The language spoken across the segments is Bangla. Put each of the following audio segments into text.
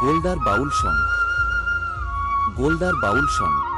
Goldar Baul song. Goldar Baul song.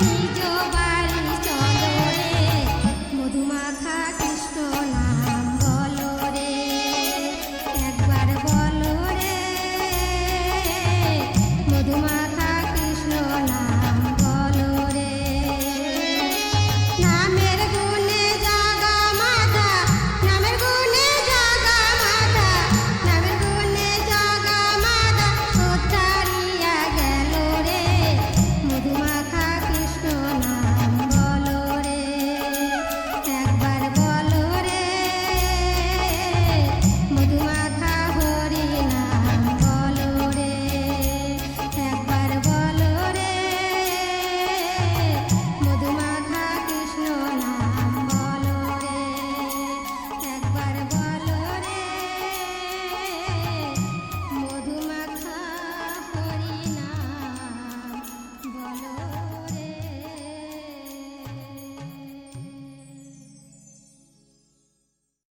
Thank you.